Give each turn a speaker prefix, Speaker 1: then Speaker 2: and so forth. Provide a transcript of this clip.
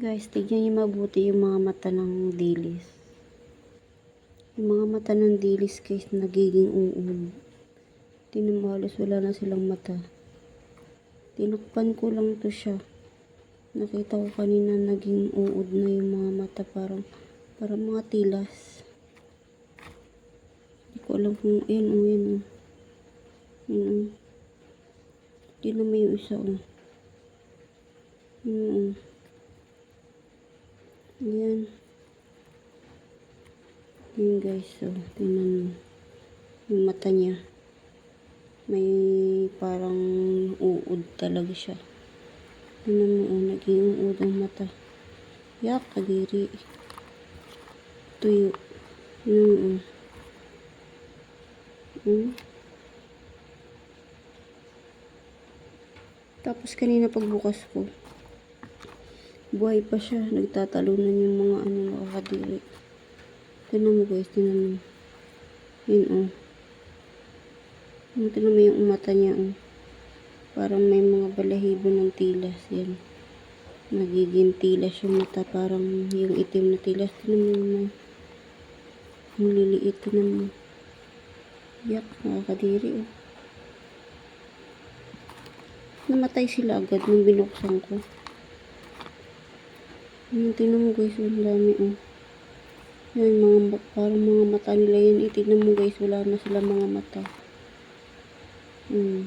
Speaker 1: Guys, tignan niyo mabuti yung mga mata ng dilis. Yung mga mata ng dilis guys, nagiging uod. Tingnan wala na silang mata. Tinakpan ko lang to siya. Nakita ko kanina naging uod na yung mga mata. Parang, parang mga tilas. Hindi ko alam kung, yan o, yan o. Yan o. Tingnan mo yung isa o. Yan o. Yan. Yan guys, so, tingnan mo. Yung mata niya. May parang uod talaga siya. Tingnan mo, oh, naging uod ang mata. Yak, kadiri. Tuyo. Tingnan mo, oh. Hmm? Tapos kanina pagbukas ko, buhay pa siya. Nagtatalunan yung mga ano nakakadiri. Tingnan mo guys, tingnan mo. Yun oh. Yung Tingnan mo yung mata niya oh. Parang may mga balahibo ng tilas. Yan. Nagiging tilas yung mata. Parang yung itim na tilas. Tingnan mo yung ang liliit. Tingnan mo. Yak, nakakadiri oh. Namatay sila agad nung binuksan ko. Yung tingnan mo guys, ang dami oh. Yan, mga, parang mga mata nila yan. Itignan mo guys, wala na sila mga mata. Hmm.